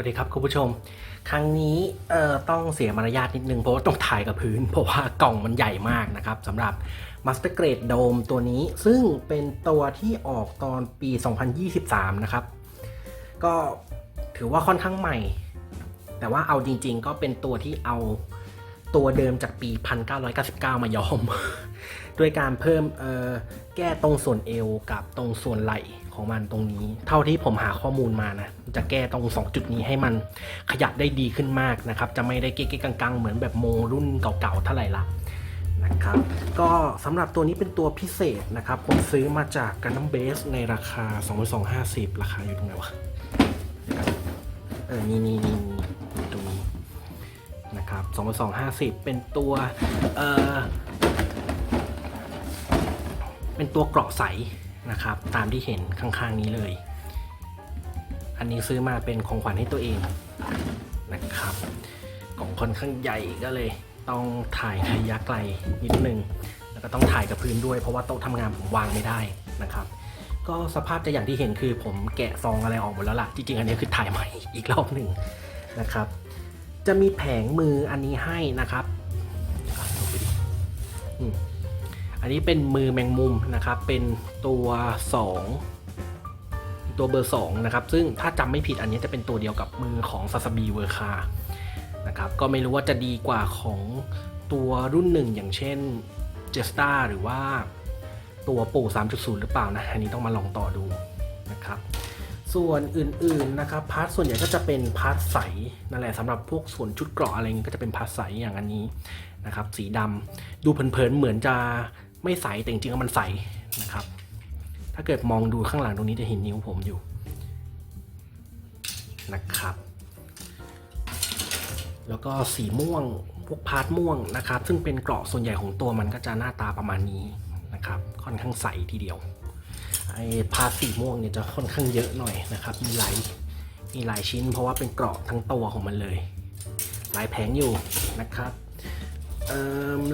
วัสดีครับคุณผู้ชม ครั้งนี้เอ่อต้องเสียมารยาทนิดนึงเพราะว่าต้องถ่ายกับพื้น เพราะว่ากล่องมันใหญ่มากนะครับสำหรับ Master Grade Dome ตัวนี้ซึ่งเป็นตัวที่ออกตอนปี 2023 นะครับ ก็ถือว่าค่อนข้างใหม่ แต่ว่าเอาจริงๆ ก็เป็นตัวที่เอาตัวเดิมจากปี 1999 มายอม ด้วยการเพิ่มเอ่อแก้ตรงส่วนเอวกับตรงส่วนไหล่ ของมันตรงนี้ เท่าที่ผมหาข้อมูลมานะ จะแก้ตรง 2 จุดนี้ให้มันขยับได้ดีขึ้นมากนะครับ จะไม่ได้เก๊กๆกังๆ เหมือนแบบโมรุ่นเก่าๆเท่าไหร่ละนะครับ ก็สำหรับตัวนี้เป็นตัวพิเศษนะครับ ผมซื้อมาจากกันน้ำเบสในราคา 2250 ราคาอยู่ตรงไหนวะเออนี่นี่นี่นี่ตรงนี้นะครับ2250 เป็นตัวเอ่อเป็นตัวเกราะใส นะครับ ตามที่เห็นข้างๆนี้เลย อันนี้ซื้อมาเป็นของขวัญให้ตัวเองนะครับกล่องค่อนข้างใหญ่ก็เลย ต้องถ่ายระยะไกลนิดนึง แล้วก็ต้องถ่ายกับพื้นด้วยเพราะว่าโต๊ะทำงานผมวางไม่ได้นะครับ ก็สภาพจะอย่างที่เห็นคือผมแกะซองอะไรออกหมดแล้วล่ะจริงๆอันนี้คือถ่ายใหม่อีกรอบหนึ่งนะครับ จะมีแผงมืออันนี้ให้นะครับอืม อันนี้เป็นมือแมงมุมนะครับ เป็นตัว 2 ตัวเบอร์ 2 นะครับ ซึ่งถ้าจำไม่ผิดอันนี้จะเป็นตัวเดียวกับมือของซาซาบีเวอร์คานะครับ ก็ไม่รู้ว่าจะดีกว่าของตัวรุ่นหนึ่งอย่างเช่นเจสตาหรือว่าตัวปู่ 3.0 หรือเปล่านะ อันนี้ต้องมาลองต่อดูนะครับ ส่วนอื่นๆนะครับพาร์ทส่วนใหญ่ก็จะเป็นพาร์ทใสนั่นแหละสำหรับพวกส่วนชุดเกราะอะไรเงี้ยก็จะเป็นพาร์ทใสอย่างอันนี้นะครับสีดำดูเพลินๆเหมือนจะ ไม่ใสแต่จริงๆมันใสนะครับ ถ้าเกิดมองดูข้างหลังตรงนี้จะเห็นนิ้วผมอยู่นะครับ แล้วก็สีม่วงพวกพาร์ทม่วงนะครับ ซึ่งเป็นเกราะส่วนใหญ่ของตัวมันก็จะหน้าตาประมาณนี้นะครับ ค่อนข้างใสทีเดียวไอ้พาร์ตสีม่วงเนี่ยจะค่อนข้างเยอะหน่อยนะครับ มีหลายมีหลายชิ้น เพราะว่าเป็นเกราะทั้งตัวของมันเลย หลายแผงอยู่นะครับ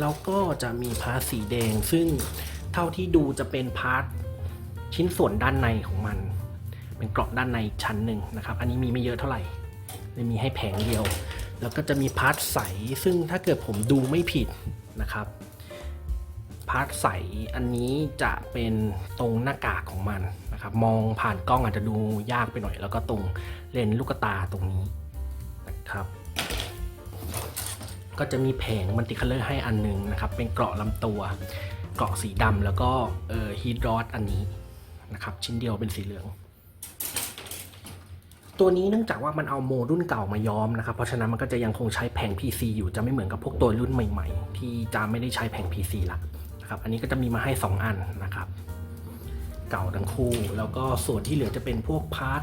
แล้วก็จะมีพาร์ทสีแดง ซึ่งเท่าที่ดูจะเป็นพาร์ทชิ้นส่วนด้านในของมัน เป็นเกราะด้านในชั้นหนึ่งนะครับ อันนี้มีไม่เยอะเท่าไหร่เลยมีให้แผงเดียว แล้วก็จะมีพาร์ทใส ซึ่งถ้าเกิดผมดูไม่ผิดนะครับพาร์ทใสอันนี้จะเป็นตรงหน้ากากของมันนะครับ มองผ่านกล้องอาจจะดูยากไปหน่อย แล้วก็ตรงเลนส์ลูกตาตรงนี้นะครับ ก็จะมีแผงมัลติคัลเลอร์ให้อันหนึงนะครับ เป็นเกราะลำตัว เกราะสีดำแล้วก็เอ่อฮีทรอดอันนี้นะครับ ชิ้นเดียวเป็นสีเหลือง ตัวนี้เนื่องจากว่ามันเอาโมรุ่นเก่ามาย้อมนะครับ เพราะฉะนั้นมันก็จะยังคงใช้แผง PC อยู่จะไม่เหมือนกับพวกตัวรุ่นใหม่ ๆ ที่จะไม่ได้ใช้แผง PC ละนะครับ อันนี้ก็จะมีมาให้ 2 อันนะครับเก่าทั้งคู่ แล้วก็ส่วนที่เหลือจะเป็นพวกพาร์ท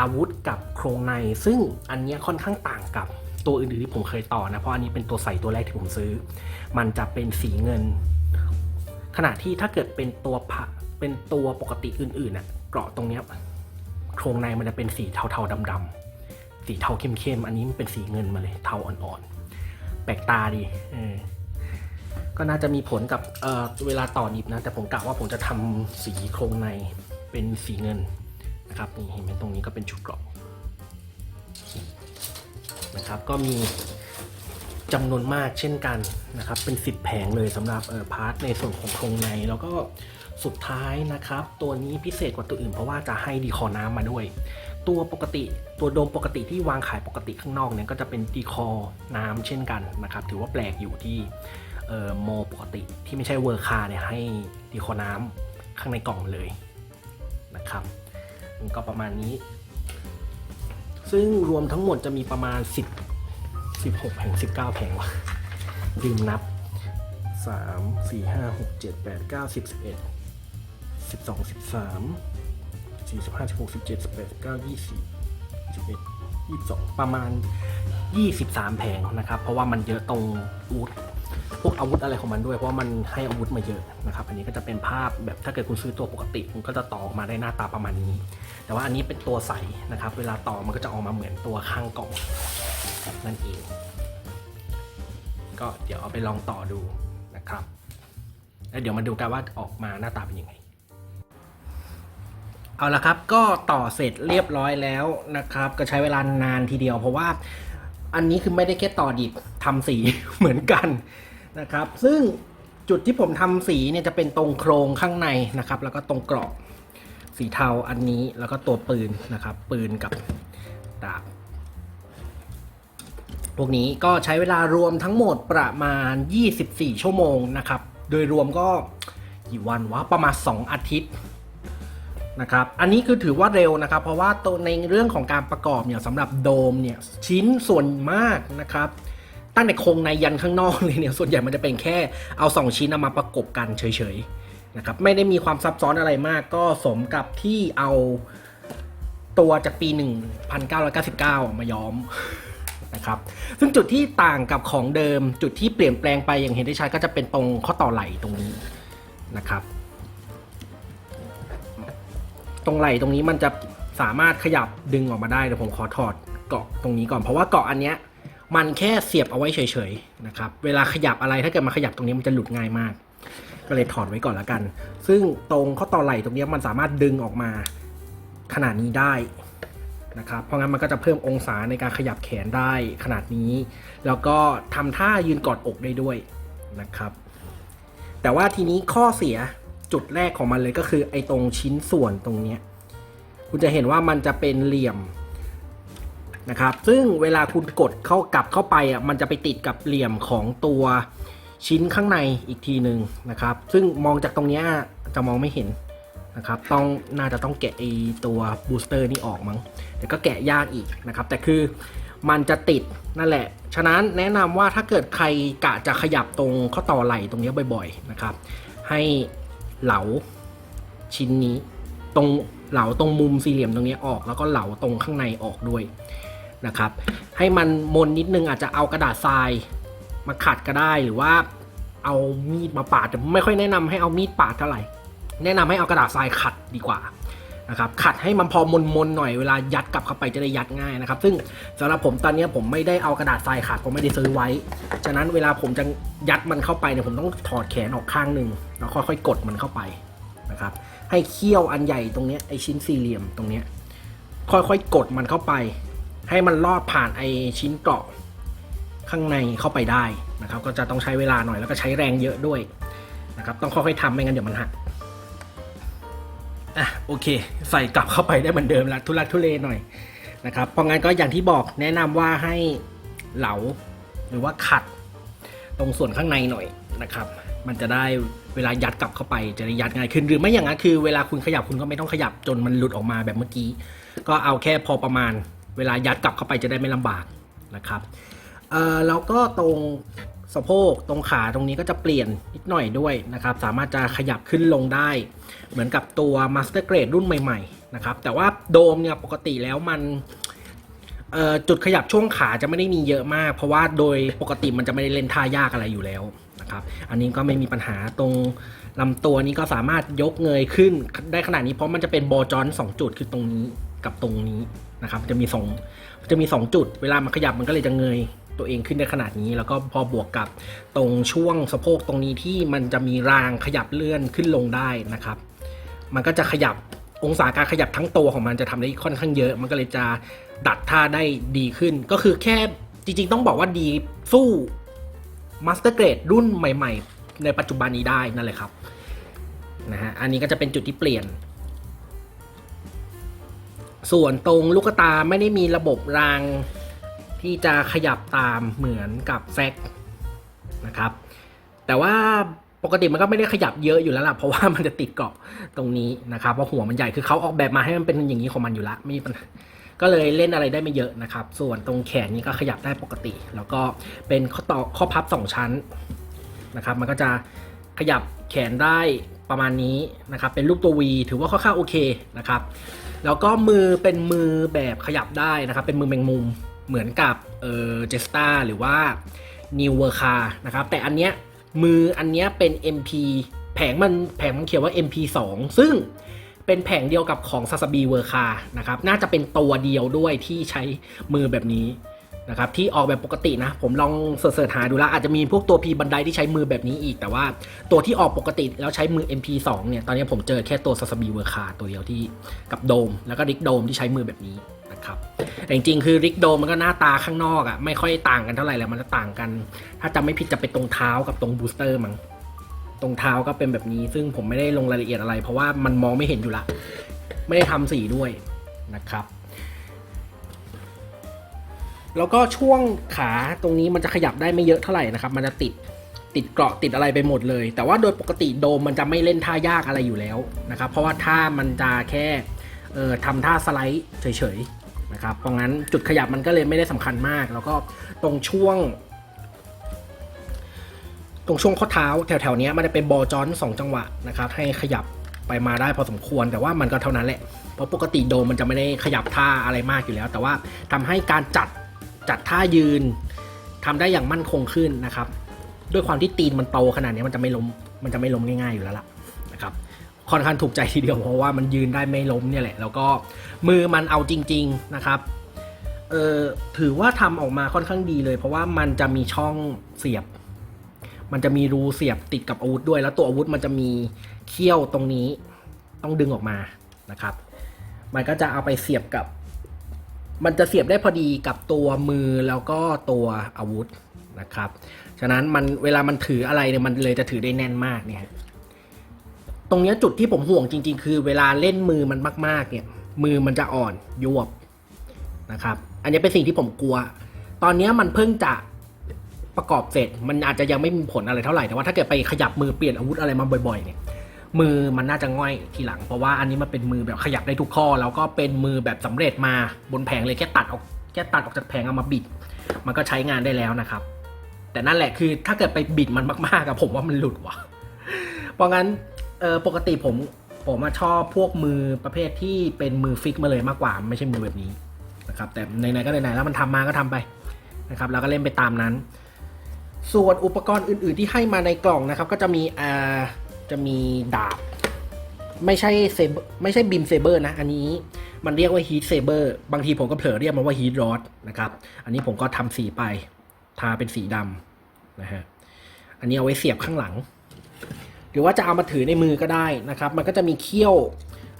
อาวุธกับโครงใน ซึ่งอันเนี้ยค่อนข้างต่างกับ ตัวอื่นๆที่ผมเคยต่อนะ เพราะอันนี้เป็นตัวใส่ตัวแรกที่ผมซื้อ มันจะเป็นสีเงิน ขณะที่ถ้าเกิดเป็นตัวพะเป็นตัวปกติอื่นๆน่ะเกราะตรงเนี้ยโครงในมันจะเป็นสีเทาๆดำๆสีเทาเข้มๆอันนี้มันเป็นสีเงินมาเลยเทาอ่อนๆแปลกตาดีเออก็น่าจะมีผลกับเออเวลาต่อนิบนะ แต่ผมกะว่าผมจะทำสีโครงในเป็นสีเงินนะครับนี่เห็นไหมตรงนี้ก็เป็นชุดเกราะ นะครับ ก็มีจำนวนมากเช่นกันนะครับ เป็น10แผงเลยสำหรับเอ่อพาร์ทในส่วนของโครงใน แล้วก็สุดท้ายนะครับ ตัวนี้พิเศษกว่าตัวอื่นเพราะว่าจะให้ดีคอน้ำมาด้วย ตัวปกติตัวโดมปกติที่วางขายปกติข้างนอกเนี่ยก็จะเป็นดีคอน้ำเช่นกันนะครับ ถือว่าแปลกอยู่ที่เอ่อโมปกติที่ไม่ใช่เวอร์คาเนี่ยให้ดีคอน้ำข้างในกล่องเลยนะครับก็ประมาณนี้ ซึ่งรวมทั้งหมดจะมีประมาณ 10 16แผง19 แผงวะลืมนับ 3 4 5 6 7 8 9 10 11 12 13 45 16 17 18 19 20 21 22 ประมาณ 23 แผงนะครับ เพราะว่ามันเยอะตรงอาวุธ พวกอาวุธอะไรของมันด้วย เพราะว่ามันให้อาวุธมาเยอะนะครับ อันนี้ก็จะเป็นภาพแบบถ้าเกิดคุณซื้อตัวปกติคุณก็จะต่อออกมาได้หน้าตาประมาณนี้ แต่ว่าอันนี้เป็นตัวใสนะครับ เวลาต่อมันก็จะออกมาเหมือนตัวข้างกล่องนั่นเอง ก็เดี๋ยวเอาไปลองต่อดูนะครับ แล้วเดี๋ยวมาดูกันว่าออกมาหน้าตาเป็นยังไงเอาละครับก็ต่อเสร็จเรียบร้อยแล้วนะครับ ก็ใช้เวลานานทีเดียว เพราะว่าอันนี้คือไม่ได้แค่ต่อดิบทำสีเหมือนกัน นะครับ ซึ่งจุดที่ผมทำสีเนี่ยจะเป็นตรงโครงข้างในนะครับ แล้วก็ตรงกรอบสีเทาอันนี้แล้วก็ตัวปืนนะครับ ปืนกับดาบพวกนี้ก็ใช้เวลารวมทั้งหมดประมาณ 24 ชั่วโมงนะครับ โดยรวมก็กี่วันวะประมาณ 2 อาทิตย์นะครับ อันนี้คือถือว่าเร็วนะครับ เพราะว่าตัวในเรื่องของการประกอบเนี่ยสำหรับโดมเนี่ยชิ้นส่วนมากนะครับ ตั้งแต่โครงในยันข้างนอกเลยเนี่ยส่วนใหญ่มันจะเป็นแค่เอา 2 ชิ้นเอามาประกบกันเฉยๆนะครับไม่ได้มีความซับซ้อนอะไรมาก ก็สมกับที่เอาตัวจากปี 1999 มาย้อมนะครับซึ่งจุดที่ต่างกับของเดิมจุดที่เปลี่ยนแปลงไปอย่างเห็นได้ชัดก็จะเป็นตรงข้อต่อไหล่ตรงนี้นะครับ ตรงไหล่ตรงนี้มันจะสามารถขยับดึงออกมาได้เดี๋ยวผมขอถอดเกาะตรงนี้ก่อน เพราะว่าเกาะอันเนี้ย มันแค่เสียบเอาไว้เฉยๆนะครับ เวลาขยับอะไรถ้าเกิดมาขยับตรงนี้มันจะหลุดง่ายมาก ก็เลยถอดไว้ก่อนละกัน ซึ่งตรงข้อต่อไหล่ตรงนี้มันสามารถดึงออกมาขนาดนี้ได้นะครับ เพราะงั้นมันก็จะเพิ่มองศาในการขยับแขนได้ขนาดนี้ แล้วก็ทำท่ายืนกอดอกได้ด้วยนะครับ แต่ว่าทีนี้ข้อเสียจุดแรกของมันเลยก็คือไอ้ตรงชิ้นส่วนตรงนี้ คุณจะเห็นว่ามันจะเป็นเหลี่ยม นะครับ ซึ่งเวลาคุณกดเข้ากลับเข้าไปอะมันจะไปติดกับเหลี่ยมของตัวชิ้นข้างในอีกทีหนึ่งนะครับ ซึ่งมองจากตรงนี้จะมองไม่เห็นนะครับต้องน่าจะต้องแกะไอตัวบูสเตอร์นี่ออกมั้งแต่ก็แกะยากอีกนะครับ แต่คือมันจะติดนั่นแหละ ฉะนั้นแนะนำว่าถ้าเกิดใครกะจะขยับตรงข้อต่อไหล่ตรงนี้บ่อยๆนะครับ ให้เหลาชิ้นนี้ ตรงเหลาตรงมุมสี่เหลี่ยมตรงนี้ออก แล้วก็เหลาตรงข้างในออกด้วย นะครับ ให้มันมนนิดนึงอาจจะเอากระดาษทรายมาขัดก็ได้หรือว่าเอามีดมาปาดแต่ไม่ค่อยแนะนำให้เอามีดปาดเท่าไหร่ แนะนำให้เอากระดาษทรายขัดดีกว่านะครับขัดให้มันพอมนๆหน่อยเวลายัดกลับเข้าไปจะได้ยัดง่ายนะครับ ซึ่งสำหรับผมตอนนี้ผมไม่ได้เอากระดาษทรายขัดผมไม่ได้ซื้อไว้ ฉะนั้นเวลาผมจะยัดมันเข้าไปเนี่ยผมต้องถอดแขนออกข้างหนึ่งแล้วค่อยๆกดมันเข้าไปนะครับ ให้เคี่ยวอันใหญ่ตรงนี้ไอชิ้นสี่เหลี่ยมตรงนี้ค่อยๆกดมันเข้าไป ให้มันลอดผ่านไอชิ้นเกาะข้างในเข้าไปได้นะครับ ก็จะต้องใช้เวลาหน่อยแล้วก็ใช้แรงเยอะด้วยนะครับ ต้องค่อยๆทำไม่งั้นเดี๋ยวมันหักอะโอเค ใส่กลับเข้าไปได้เหมือนเดิมล้วทุลักทุเลหน่อยนะครับเพราะงั้นก็อย่างที่บอกแนะนำว่าให้เหลาหรือว่าขัดตรงส่วนข้างในหน่อยนะครับ มันจะได้เวลายัดกลับเข้าไปจะได้ยัดง่ายขึ้นหรือไม่อย่างนั้นคือเวลาคุณขยับคุณก็ไม่ต้องขยับจนมันหลุดออกมาแบบเมื่อกี้ ก็เอาแค่พอประมาณ เวลายัดกลับเข้าไปจะได้ไม่ลำบากนะครับเอ่อแล้วก็ตรงสะโพกตรงขาตรงนี้ก็จะเปลี่ยนนิดหน่อยด้วยนะครับ สามารถจะขยับขึ้นลงได้ เหมือนกับตัว Master Grade รุ่นใหม่ๆนะครับแต่ว่าโดมเนี่ยปกติแล้วมันจุดขยับช่วงขาจะไม่ได้มีเยอะมาก เพราะว่าโดยปกติมันจะไม่ได้เล่นท่ายากอะไรอยู่แล้วนะครับ อันนี้ก็ไม่มีปัญหาตรงลำตัวนี้ก็สามารถยกเงยขึ้นได้ขนาดนี้เพราะมันจะเป็นบอจอน2จุดคือตรงนี้กับตรงนี้ นะครับจะมีสองจะมี 2 จุด เวลามันขยับมันก็เลยจะเงยตัวเองขึ้นได้ขนาดนี้ แล้วก็พอบวกกับตรงช่วงสะโพกตรงนี้ที่มันจะมีรางขยับเลื่อนขึ้นลงได้นะครับ มันก็จะขยับองศาการขยับทั้งตัวของมันจะทำได้ค่อนข้างเยอะ มันก็เลยจะดัดท่าได้ดีขึ้น ก็คือแค่จริง ๆ ต้องบอกว่าดีสู้มาสเตอร์เกรดรุ่นใหม่ ๆ ในปัจจุบันนี้ได้นั่นแหละครับนะฮะอันนี้ก็จะเป็นจุดที่เปลี่ยน ส่วนตรงลูกตาไม่ได้มีระบบรางที่จะขยับตามเหมือนกับแซกนะครับ แต่ว่าปกติมันก็ไม่ได้ขยับเยอะอยู่แล้วล่ะเพราะว่ามันจะติดเกาะตรงนี้นะครับเพราะหัวมันใหญ่คือเขาออกแบบมาให้มันเป็นอย่างนี้ของมันอยู่ละไม่มีปัญหาก็เลยเล่นอะไรได้ไม่เยอะนะครับ ส่วนตรงแขนนี้ก็ขยับได้ปกติ แล้วก็เป็นข้อต่อข้อพับสองชั้นนะครับ มันก็จะขยับแขนได้ประมาณนี้นะครับ เป็นรูปตัว V ถือว่าค่อนข้างโอเคนะครับ แล้วก็มือเป็นมือแบบขยับได้นะครับ เป็นมือแมงมุมเหมือนกับเออเจสตาหรือว่า New w o r k a นะครับ แต่อันเนี้ยมืออันเนี้ยเป็น MP แผงมันแผงมันเขียนว่า MP2 ซึ่งเป็นแผงเดียวกับของ s a s a b i w o r k a นะครับ น่าจะเป็นตัวเดียวด้วยที่ใช้มือแบบนี้ นะครับที่ออกแบบปกตินะ ผมลองเสิร์ชหาดูแล้วอาจจะมีพวกตัว P บันไดที่ใช้มือแบบนี้อีก แต่ว่าตัวที่ออกปกติแล้วใช้มือ MP2 เนี่ย ตอนนี้ผมเจอแค่ตัว s a s a b i w o r k a ตัวเดียวที่กับโดม แล้วก็ริกโดมที่ใช้มือแบบนี้นะครับแต่จริงๆ คือริกโดมมันก็หน้าตาข้างนอกอะ่ะไม่ค่อยต่างกันเท่าไหร่แหละมันจะต่างกัน ถ้าจำไม่ผิดจะเป็นตรงเท้ากับตรงบูสเตอร์มั้งตรงเท้าก็เป็นแบบนี้ ซึ่งผมไม่ได้ลงรายละเอียดอะไร เพราะว่ามันมองไม่เห็นอยู่ละไม่ได้ทำสีด้วยนะครับ แล้วก็ช่วงขาตรงนี้มันจะขยับได้ไม่เยอะเท่าไหร่นะครับ มันจะติดติดเกราะติดอะไรไปหมดเลย แต่ว่าโดยปกติโดมมันจะไม่เล่นท่ายากอะไรอยู่แล้วนะครับ เพราะว่าท่ามันจะแค่เอ่อทำท่าสไลด์เฉยๆนะครับ เพราะงั้นจุดขยับมันก็เลยไม่ได้สำคัญมาก แล้วก็ตรงช่วง ตรงช่วงข้อเท้าแถวๆนี้มันจะเป็นบอลจอนสองจังหวะนะครับ ให้ขยับไปมาได้พอสมควร แต่ว่ามันก็เท่านั้นแหละเพราะปกติโดมมันจะไม่ได้ขยับท่าอะไรมากอยู่แล้ว แต่ว่าทำให้การจัด จัดท่ายืนทำได้อย่างมั่นคงขึ้นนะครับ ด้วยความที่ตีนมันโตขนาดนี้มันจะไม่ล้มมันจะไม่ล้มง่ายๆอยู่แล้วล่ะนะครับค่อนข้างถูกใจทีเดียวเพราะว่ามันยืนได้ไม่ล้มเนี่ยแหละ แล้วก็มือมันเอาจริง ๆนะครับเออถือว่าทำออกมาค่อนข้างดีเลย เพราะว่ามันจะมีช่องเสียบ มันจะมีรูเสียบติดกับอาวุธด้วย แล้วตัวอาวุธมันจะมีเขี้ยวตรงนี้ ต้องดึงออกมานะครับ มันก็จะเอาไปเสียบกับ มันจะเสียบได้พอดีกับตัวมือแล้วก็ตัวอาวุธนะครับ ฉะนั้นมันเวลามันถืออะไรเนี่ยมันเลยจะถือได้แน่นมากเนี่ย ตรงเนี้ยจุดที่ผมห่วงจริง ๆ คือเวลาเล่นมือมันมาก ๆ เนี่ย มือมันจะอ่อนยวบนะครับ อันนี้เป็นสิ่งที่ผมกลัว ตอนเนี้ยมันเพิ่งจะประกอบเสร็จ มันอาจจะยังไม่มีผลอะไรเท่าไหร่ แต่ว่าถ้าเกิดไปขยับมือเปลี่ยนอาวุธอะไรมาบ่อย ๆ เนี่ย มือมันน่าจะง่อยทีหลัง เพราะว่าอันนี้มันเป็นมือแบบขยับได้ทุกข้อ แล้วก็เป็นมือแบบสำเร็จมาบนแผงเลยแค่ตัดออกแค่ตัดออกจากแผงเอามาบิด มันก็ใช้งานได้แล้วนะครับ แต่นั่นแหละคือถ้าเกิดไปบิดมันมากๆอะผมว่ามันหลุดว่ะ เพราะงั้นปกติผมผมชอบพวกมือประเภทที่เป็นมือฟิกมาเลยมากกว่า ไม่ใช่มือแบบนี้นะครับ แต่ไหนๆก็ไหนๆแล้วมันทำมาก็ทำไปนะครับแล้วก็เล่นไปตามนั้น ส่วนอุปกรณ์อื่น ๆที่ให้มาในกล่องนะครับ ก็จะมีอ่า จะมีดาบ ไม่ใช่เซเบไม่ใช่บิมเซเบอร์นะ อันนี้มันเรียกว่าฮีทเซเบอร์บางทีผมก็เผลอเรียกมันว่าฮีทรอดนะครับ อันนี้ผมก็ทำสีไป ทาเป็นสีดำนะฮะ อันนี้เอาไว้เสียบข้างหลัง หรือว่าจะเอามาถือในมือก็ได้นะครับ มันก็จะมีเขี้ยว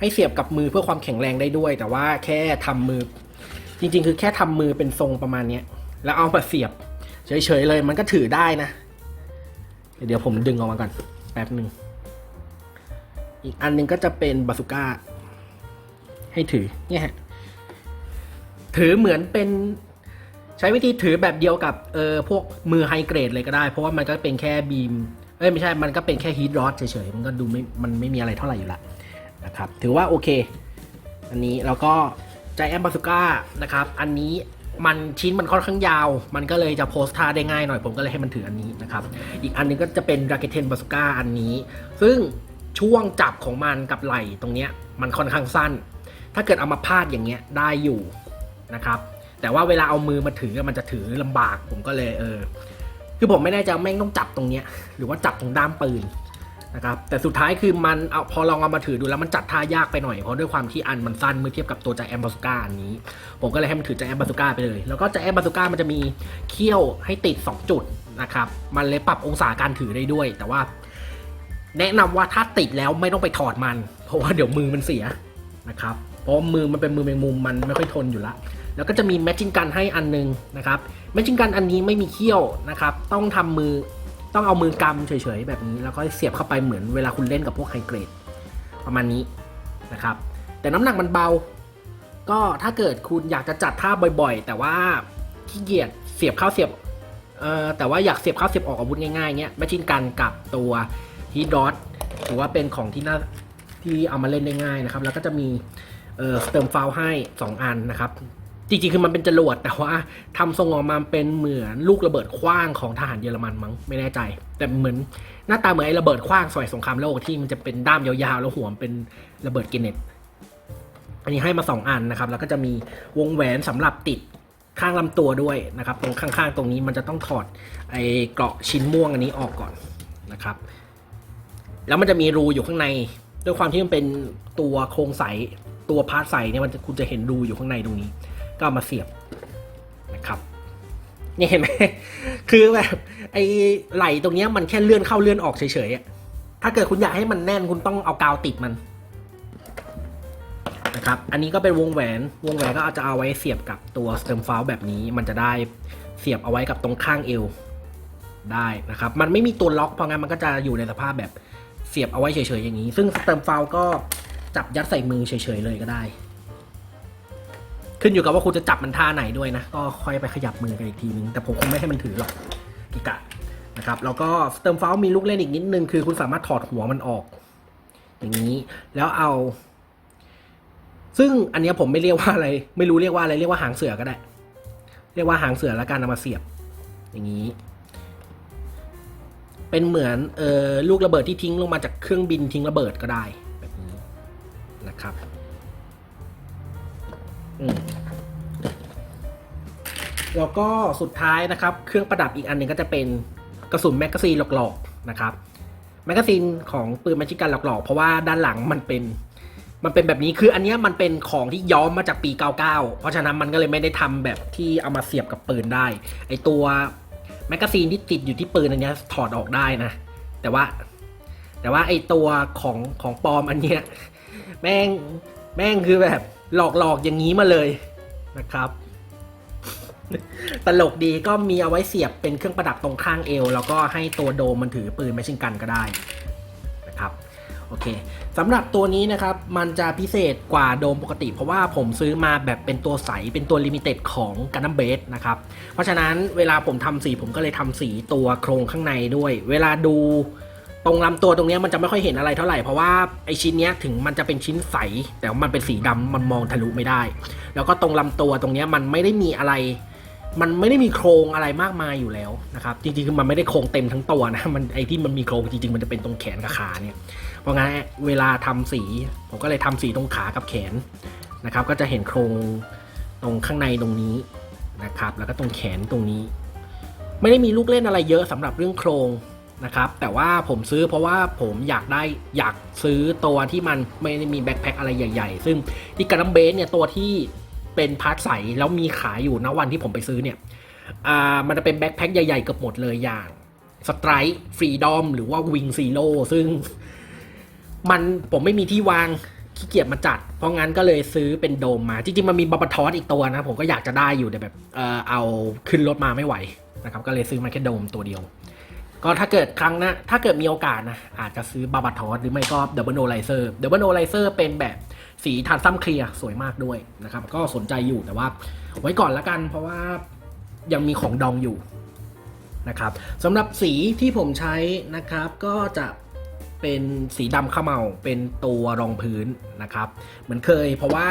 ให้เสียบกับมือเพื่อความแข็งแรงได้ด้วย แต่ว่าแค่ทำมือ จริง ๆ คือแค่ทำมือเป็นทรงประมาณเนี้ยแล้วเอามาเสียบเฉยๆเลย มันก็ถือได้นะ เดี๋ยวผมดึงออกมาก่อนแป๊บหนึ่ง อีกอันหนึงก็จะเป็นบาสุก้า ให้ถือเนี่ยฮะถือเหมือนเป็นใช้วิธีถือแบบเดียวกับเออพวกมือไฮเกรดเลยก็ได้ เพราะว่ามันก็เป็นแค่บีม เอ้ยไม่ใช่ มันก็เป็นแค่ฮีทรอดเฉยๆ มันก็ดูไม่ มันไม่มีอะไรเท่าไหร่อยู่ละนะครับ ถือว่าโอเค อันนี้แล้วก็ใจแอมบาสุก้านะครับ อันนี้มันชิ้นมันค่อนข้างยาว มันก็เลยจะโพสท่าได้ง่ายหน่อย ผมก็เลยให้มันถืออันนี้นะครับ อีกอันหนึงก็จะเป็นราเกเทนบาสุก้าอันนี้ ซึ่ง ช่วงจับของมันกับไหล่ตรงเนี้ยมันค่อนข้างสั้น ถ้าเกิดเอามาพาดอย่างเงี้ยได้อยู่นะครับ แต่ว่าเวลาเอามือมาถือมันจะถือลำบากผมก็เลยเออ คือผมไม่แน่ใจแม่งต้องจับตรงเนี้ยหรือว่าจับตรงด้ามปืนนะครับแต่สุดท้ายคือมันเอาพอลองเอามาถือดูแล้วมันจัดท่ายากไปหน่อย เพราะด้วยความที่อันมันสั้นเมื่อเทียบกับตัวใจแอมบาสุก้าอันนี้ ผมก็เลยให้มันถือใจแอมบาสุก้าไปเลย แล้วก็ใจแอมบาสุก้ามันจะมีเขี้ยวให้ติด 2 จุดนะครับ มันเลยปรับองศาการถือได้ด้วย แต่ว่า แนะนำว่าถ้าติดแล้วไม่ต้องไปถอดมัน เพราะว่าเดี๋ยวมือมันเสียนะครับเพราะมือมันเป็นมือแมงมุมมันไม่ค่อยทนอยู่ละแล้วก็จะมีแมชชิ่งกันให้อันนึงนะครับแมชชิ่งกันอันนี้ไม่มีเขี้ยวนะครับ ต้องทำมือต้องเอามือกำเฉยๆแบบนี้ แล้วก็เสียบเข้าไปเหมือนเวลาคุณเล่นกับพวกไฮเกรดประมาณนี้นะครับ แต่น้ำหนักมันเบา ก็ถ้าเกิดคุณอยากจะจัดท่าบ่อยๆ แต่ว่าขี้เกียจเสียบเข้าเสียบเอ่อแต่ว่าอยากเสียบเข้าเสียบออกอาวุธง่ายๆเงี้ยแมชชิ่งกันกับตัว ฮีดอทถือว่าเป็นของที่น่าที่เอามาเล่นได้ง่ายนะครับ แล้วก็จะมีเอ่อเติมฟาวให้ 2 อันนะครับ จริงๆ คือมันเป็นจรวดแต่ว่าทำทรงออกมาเป็นเหมือนลูกระเบิดขว้างของทหารเยอรมันมั้งไม่แน่ใจ แต่เหมือนหน้าตาเหมือนไอ้ระเบิดขว้างสมัยสงครามโลกที่มันจะเป็นด้ามยาวๆ แล้วหัวมเป็นระเบิดเกเนตอันนี้ให้มา 2 อันนะครับ แล้วก็จะมีวงแหวนสำหรับติดข้างลำตัวด้วยนะครับ ตรงข้างๆ ตรงนี้มันจะต้องถอดไอ้เกราะชิ้นม่วงอันนี้ออกก่อนนะครับ แล้วมันจะมีรูอยู่ข้างใน ด้วยความที่มันเป็นตัวโครงใสตัวพาร์ทใสเนี่ยมันคุณจะเห็นรูอยู่ข้างในตรงนี้ ก็ามาเสียบนะครับนี่เห็นไหมคือแบบไอ้ไหลตรงเนี้ยมันแค่เลื่อนเข้าเลื่อนออกเฉยๆอะถ้าเกิดคุณอยากให้มันแน่นคุณต้องเอากาวติดมันนะครับอันนี้ก็เป็นวงแหวนวงแหวนก็อาจจะเอาไว้เสียบกับตัวสเตมฟาวแบบนี้ มันจะได้เสียบเอาไว้กับตรงข้างเอวได้นะครับ มันไม่มีตัวล็อกเพราะงั้นมันก็จะอยู่ในสภาพแบบ สียบเอาไว้เฉยๆอย่างนี้ ซึ่งสเต็มฟาวก็จับยัดใส่มือเฉยๆเลยก็ได้ ขึ้นอยู่กับว่าคุณจะจับมันท่าไหนด้วยนะ ก็ค่อยไปขยับมือกันอีกทีนึง แต่ผมคงไม่ให้มันถือหรอกกิกะนะครับแล้วก็สเติมฟาวมีลูกเล่นอีกนิดนึงคือคุณสามารถถอดหัวมันออก อย่างนี้แล้วเอา ซึ่งอันนี้ผมไม่เรียกว่าอะไร ไม่รู้เรียกว่าอะไรเรียกว่าหางเสือก็ได้ เรียกว่าหางเสือแล้วกันเอามาเสียบ อย่างนี้ เป็นเหมือนเออลูกระเบิดที่ทิ้งลงมาจากเครื่องบินทิ้งระเบิดก็ได้แบบนี้นะครับแล้วก็สุดท้ายนะครับ เครื่องประดับอีกอันหนึ่งก็จะเป็นกระสุนแมกกาซีนหลอกๆนะครับแมกกาซีนของปืนแมชชิกันหลอกๆ เพราะว่าด้านหลังมันเป็น มันเป็นแบบนี้คืออันนี้มันเป็นของที่ย้อมมาจากปี 99 เพราะฉะนั้นมันก็เลยไม่ได้ทำแบบที่เอามาเสียบกับปืนได้ ไอตัว แมกกาซีนที่ติดอยู่ที่ปืนอันนี้ถอดออกได้นะ แต่ว่า แต่ว่าไอตัวของของปลอมอันเนี้ยแม่งแม่งคือแบบหลอกหลอกอย่างนี้มาเลยนะครับ ตลกดีก็มีเอาไว้เสียบเป็นเครื่องประดับตรงข้างเอว แล้วก็ให้ตัวโดมมันถือปืนแมชชินกันก็ได้นะครับ โอเคสำหรับตัวนี้นะครับมันจะพิเศษกว่าโดมปกติ เพราะว่าผมซื้อมาแบบเป็นตัวใส เป็นตัวลิมิเต็ดของกันนัมเบสนะครับเพราะฉะนั้นเวลาผมทำสีผมก็เลยทำสีตัวโครงข้างในด้วย เวลาดูตรงลำตัวตรงนี้มันจะไม่ค่อยเห็นอะไรเท่าไหร่เพราะว่าไอชิ้นนี้ถึงมันจะเป็นชิ้นใส แต่ว่ามันเป็นสีดำมันมองทะลุไม่ได้ แล้วก็ตรงลำตัวตรงนี้มันไม่ได้มีอะไรมันไม่ได้มีโครงอะไรมากมายอยู่แล้วนะครับ จริงๆคือมันไม่ได้โครงเต็มทั้งตัวนะ มันไอที่มันมีโครงจริงๆ มันจะเป็นตรงแขนกับขาเนี่ย เพราะงั้นเวลาทำสี ผมก็เลยทำสีตรงขากับแขนนะครับ ก็จะเห็นโครงตรงข้างในตรงนี้นะครับ แล้วก็ตรงแขนตรงนี้ ไม่ได้มีลูกเล่นอะไรเยอะสำหรับเรื่องโครงนะครับ แต่ว่าผมซื้อเพราะว่าผมอยากได้อยากซื้อตัวที่มันไม่ได้มีแบ็คแพ็คอะไรใหญ่ ๆ ซึ่งที่การัมเบสเนี่ยตัวที่เป็นพาร์ทใสแล้วมีขายอยู่ณวันที่ผมไปซื้อเนี่ยมันจะเป็นแบ็คแพ็คใหญ่ๆเกือบหมดเลยอย่างสไตร์ฟรีดอมหรือว่าวิงซีโร่ซึ่ง มันผมไม่มีที่วางขี้เกียจมาจัด เพราะงั้นก็เลยซื้อเป็นโดมมา จริงๆ มันมีบับทอสอีกตัวนะ ผมก็อยากจะได้อยู่แต่แบบเออเอาขึ้นรถมาไม่ไหวนะครับ ก็เลยซื้อมาแค่โดมตัวเดียว ก็ถ้าเกิดครั้งนะถ้าเกิดมีโอกาสนะ อาจจะซื้อบาบาทอสหรือไม่ก็เด b บโนไลเซอร์เด b บโนไลเซอร์เป็นแบบสีทานซ้ำเคลียร์สวยมากด้วยนะครับ ก็สนใจอยู่แต่ว่า ไว้ก่อนละกัน เพราะว่ายังมีของดองอยู่นะครับสำหรับสีที่ผมใช้นะครับก็จะ เป็นสีดำข้าเมาเป็นตัวรองพื้นนะครับเหมือนเคย เพราะว่า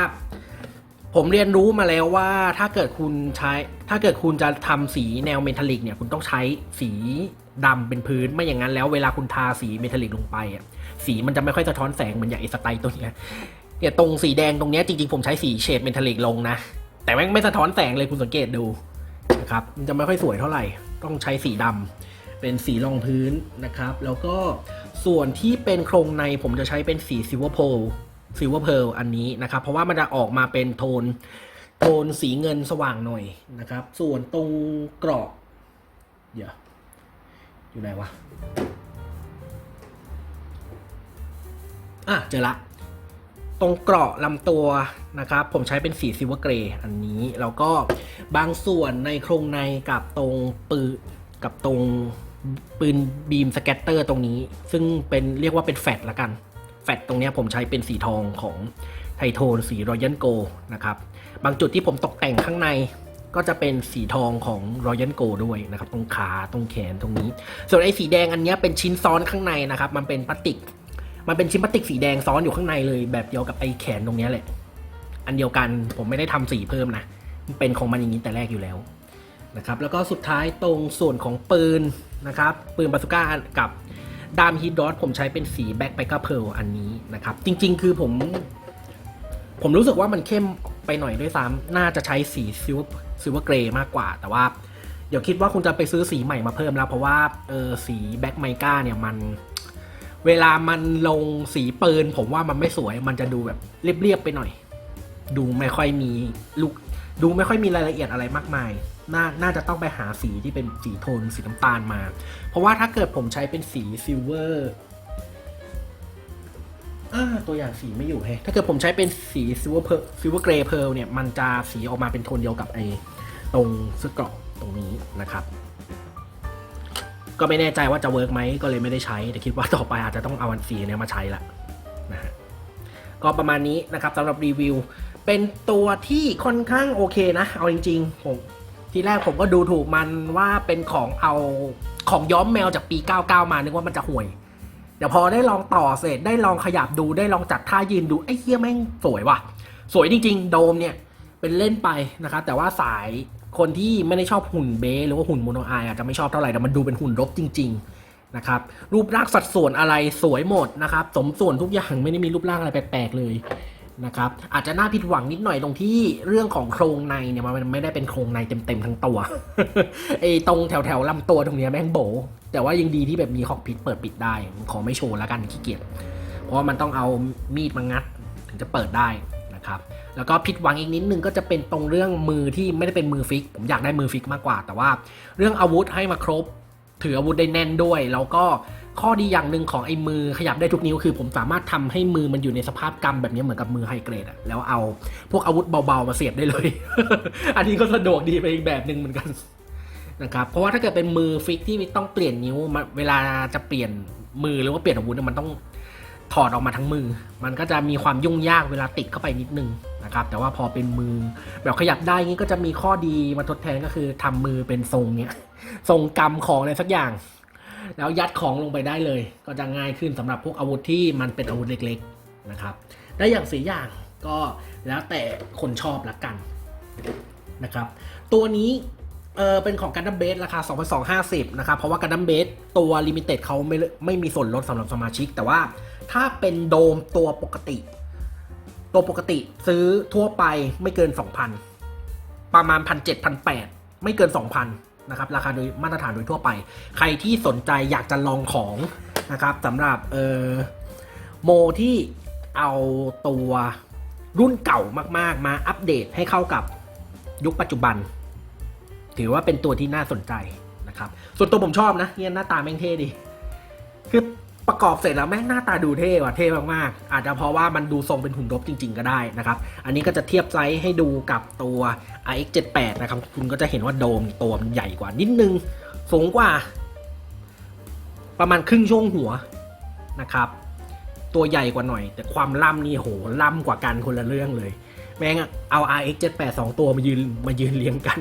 ผมเรียนรู้มาแล้วว่าถ้าเกิดคุณใช้ ถ้าเกิดคุณจะทำสีแนวเมทัลลิกเนี่ยคุณต้องใช้สีดำเป็นพื้นไม่อย่างนั้นแล้วเวลาคุณทาสีเมทัลลิกลงไปอะสีมันจะไม่ค่อยสะท้อนแสงเหมือนอย่างไอสไตล์ตัวเนี้ยเนี่ยตรงสีแดงตรงเนี้ยจริงๆผมใช้สีเฉดเมทัลลิกลงนะ แต่แม่งไม่สะท้อนแสงเลยคุณสังเกตดูนะครับมันจะไม่ค่อยสวยเท่าไหร่ต้องใช้สีดำ เป็นสีรองพื้นนะครับ แล้วก็ส่วนที่เป็นโครงในผมจะใช้เป็นสีซิลเวอร์โพลซิลเวอร์เพลอันนี้นะครับ เพราะว่ามันจะออกมาเป็นโทนโทนสีเงินสว่างหน่อยนะครับ ส่วนตรงกรอบเดี๋ยวอยู่ไหนวะอะเจอละ ตรงเกราะลำตัวนะครับ ผมใช้เป็นสีซิลเวอร์เกรย์อันนี้ แล้วก็บางส่วนในโครงในกับตรงปืกับตรง ปืนบีมสแกตเตอร์ตรงนี้ ซึ่งเป็นเรียกว่าเป็นแฟตละกัน แฟตตรงนี้ผมใช้เป็นสีทองของไทโทนสีรอยัลโกนะครับ บางจุดที่ผมตกแต่งข้างในก็จะเป็นสีทองของรอยัลโกด้วยนะครับ ตรงขาตรงแขนตรงนี้ ส่วนไอ้สีแดงอันเนี้ยเป็นชิ้นซ้อนข้างในนะครับ มันเป็นพลาสติก มันเป็นชิ้นพลาสติกสีแดงซ้อนอยู่ข้างในเลย แบบเดียวกับไอ้แขนตรงเนี้ยแหละ อันเดียวกันผมไม่ได้ทำสีเพิ่มนะมันเป็นของมันอย่างนี้แต่แรกอยู่แล้ว นะครับแล้วก็สุดท้ายตรงส่วนของปืนนะครับปืนบาซูก้ากับดามฮีดดอทผมใช้เป็นสีแบ็คไปก้าเพลอันนี้นะครับจริงๆ คือผมผมรู้สึกว่ามันเข้มไปหน่อยด้วยซ้ำน่าจะใช้สีซิลซิลเวอร์เกรย์มากกว่า แต่ว่าเดี๋ยวคิดว่าคุณจะไปซื้อสีใหม่มาเพิ่มแล้ว เพราะว่าเออสีแบ็คไมก้าเนี่ยมัน เวลามันลงสีปืน ผมว่ามันไม่สวย มันจะดูแบบเรียบๆไปหน่อย ดูไม่ค่อยมีลูกดูไม่ค่อยมีรายละเอียดอะไรมากมาย น่าน่าจะต้องไปหาสีที่เป็นสีโทนสีน้ำตาลมา เพราะว่าถ้าเกิดผมใช้เป็นสีซิลเวอร์ตัวอย่างสีไม่อยู่แฮะถ้าเกิดผมใช้เป็นสีซิลเวอร์เพลซิลเวอร์เกรย์เพลเนี่ย มันจะสีออกมาเป็นโทนเดียวกับไอ้ตรงเสื้อเกราะตรงนี้นะครับ ก็ไม่แน่ใจว่าจะเวิร์กไหมก็เลยไม่ได้ใช้ แต่คิดว่าต่อไปอาจจะต้องเอาอันสีเนี้ยมาใช้ละนะฮะก็ประมาณนี้นะครับสำหรับรีวิว เป็นตัวที่ค่อนข้างโอเคนะ เอาจริงๆผม ทีแรกผมก็ดูถูกมันว่าเป็นของเอาของย้อมแมวจากปี 99 มานึกว่ามันจะห่วยเดี๋ยวพอได้ลองต่อเสร็จได้ลองขยับดูได้ลองจัดท่ายืนดูไอ้เหี้ยแม่งสวยว่ะ สวยจริง ๆ โดมเนี่ยเป็นเล่นไปนะครับแต่ว่าสายคนที่ไม่ได้ชอบหุ่นเบสหรือว่าหุ่นโมโนไออาจจะไม่ชอบเท่าไหร่แต่มันดูเป็นหุ่นรบจริง ๆนะครับ รูปร่างสัดส่วนอะไรสวยหมดนะครับสมส่วนทุกอย่างไม่ได้มีรูปร่างอะไรแปลกๆเลย นะครับอาจจะน่าผิดหวังนิดหน่อยตรงที่เรื่องของโครงในเนี่ยมันไม่ได้เป็นโครงในเต็มๆทั้งตัวไอ้ตรงแถวๆลำตัวตรงเนี้ยแม่งโบ แต่ว่ายังดีที่แบบมีคอกพิษเปิดปิดได้ ขอไม่โชว์แล้วกันขี้เกียจเพราะว่ามันต้องเอามีดมางัดถึงจะเปิดได้นะครับแล้วก็ผิดหวังอีกนิดนึงก็จะเป็นตรงเรื่องมือที่ไม่ได้เป็นมือฟิก ผมอยากได้มือฟิกมากกว่า แต่ว่าเรื่องอาวุธให้มาครบถืออาวุธได้แน่นด้วย แล้วก็ ข้อดีอย่างหนึ่งของไอ้มือขยับได้ทุกนิ้วคือ ผมสามารถทำให้มือมันอยู่ในสภาพกำแบบนี้เหมือนกับมือไฮเกรดอะแล้วเอาพวกอาวุธเบาๆมาเสียบได้เลย อันนี้ก็สะดวกดีไปอีกแบบหนึ่งเหมือนกันนะครับเพราะว่าถ้าเกิดเป็นมือฟิกที่ต้องเปลี่ยนนิ้วมาเวลาจะเปลี่ยนมือหรือว่าเปลี่ยนอาวุธเนี่ยมันต้องถอดออกมาทั้งมือ มันก็จะมีความยุ่งยากเวลาติดเข้าไปนิดนึงนะครับแต่ว่าพอเป็นมือแบบขยับได้งี้ก็จะมีข้อดีมาทดแทนก็คือทำมือเป็นทรงเนี้ยทรงกำของอะไรสักอย่าง แล้วยัดของลงไปได้เลย ก็จะง่ายขึ้นสำหรับพวกอาวุธที่มันเป็นอาวุธเล็กๆนะครับ ได้อย่างสีอย่างก็แล้วแต่คนชอบละกันนะครับ ตัวนี้เออเป็นของกันดัมเบสราคา 2,250 นะครับ เพราะว่ากันดัมเบสตัวลิมิเต็ดเขาไม่ไม่มีส่วนลดสำหรับสมาชิก แต่ว่าถ้าเป็นโดมตัวปกติ ตัวปกติซื้อทั่วไปไม่เกิน 2,000 ประมาณ 1,700 1,800 ไม่เกิน 2,000 นะครับราคาโดยมาตรฐานโดยทั่วไป ใครที่สนใจอยากจะลองของนะครับสำหรับเออโมที่เอาตัวรุ่นเก่ามากๆ มาอัปเดตให้เข้ากับยุคปัจจุบัน ถือว่าเป็นตัวที่น่าสนใจนะครับ ส่วนตัวผมชอบนะเนี่ยหน้าตาแม่งเท่ดี คือ ประกอบเสร็จแล้วแม่งหน้าตาดูเท่ว่ะเท่มากๆอาจจะเพราะว่ามันดูทรงเป็นหุ่นรบจริง ๆ ก็ได้นะครับ อันนี้ก็จะเทียบไซส์ให้ดูกับตัว RX78 นะครับ คุณก็จะเห็นว่าโดมตัวมันใหญ่กว่านิดนึง สูงกว่า ประมาณครึ่งช่วงหัวนะครับ ตัวใหญ่กว่าหน่อย แต่ความล่ำนี่โหล่ำกว่ากันคนละเรื่องเลย แม่งเอา RX 78 2 ตัวมายืนมายืนเรียงกัน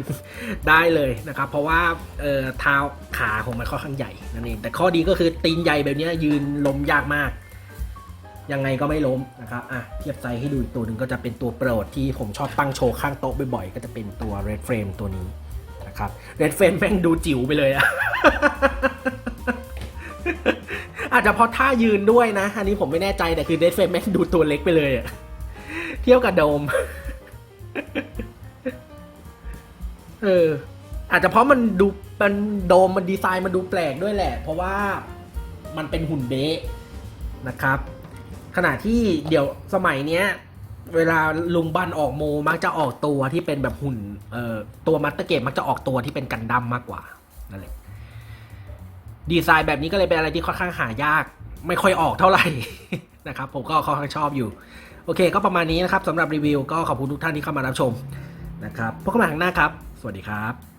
ได้เลยนะครับ เพราะว่าเอ่อเท้าขาของมันค่อนข้างใหญ่นั่นเองแต่ข้อดีก็คือตีนใหญ่แบบนี้ยยืนล้มยากมาก ยังไงก็ไม่ล้มนะครับอะเทียบไซส์ให้ดูอีกตัวหนึ่งก็จะเป็นตัวโปรดที่ผมชอบตั้งโชว์ข้างโต๊ะบ่อยๆ ก็จะเป็นตัว Red Frame ตัวนี้นะครับ Red Frame แม่งดูจิ๋วไปเลยอะอาจจะเพราะท่ายืนด้วยนะ อันนี้ผมไม่แน่ใจแต่คือ Red Frame แม่งดูตัวเล็กไปเลยอะ เทียบกับโดม เออ อาจจะเพราะมันดูมันโดมมันดีไซน์มันดูแปลกด้วยแหละ เพราะว่ามันเป็นหุ่นเบะนะครับ ขณะที่เดี๋ยวสมัยเนี้ย เวลาลุงบันออกโมมักจะออกตัวที่เป็นแบบหุ่น เอ่อตัวมัตเตอร์เกตมักจะออกตัวที่เป็นกันดั้มมากกว่านั่นแหละดีไซน์แบบนี้ก็เลยเป็นอะไรที่ค่อนข้างหายาก ไม่ค่อยออกเท่าไหร่นะครับ ผมก็ค่อนข้างชอบอยู่ โอเค ก็ประมาณนี้นะครับสำหรับรีวิวก็ขอบคุณทุกท่านที่เข้ามารับชมนะครับพบกันใหม่ครั้งหน้าครับ สวัสดีครับ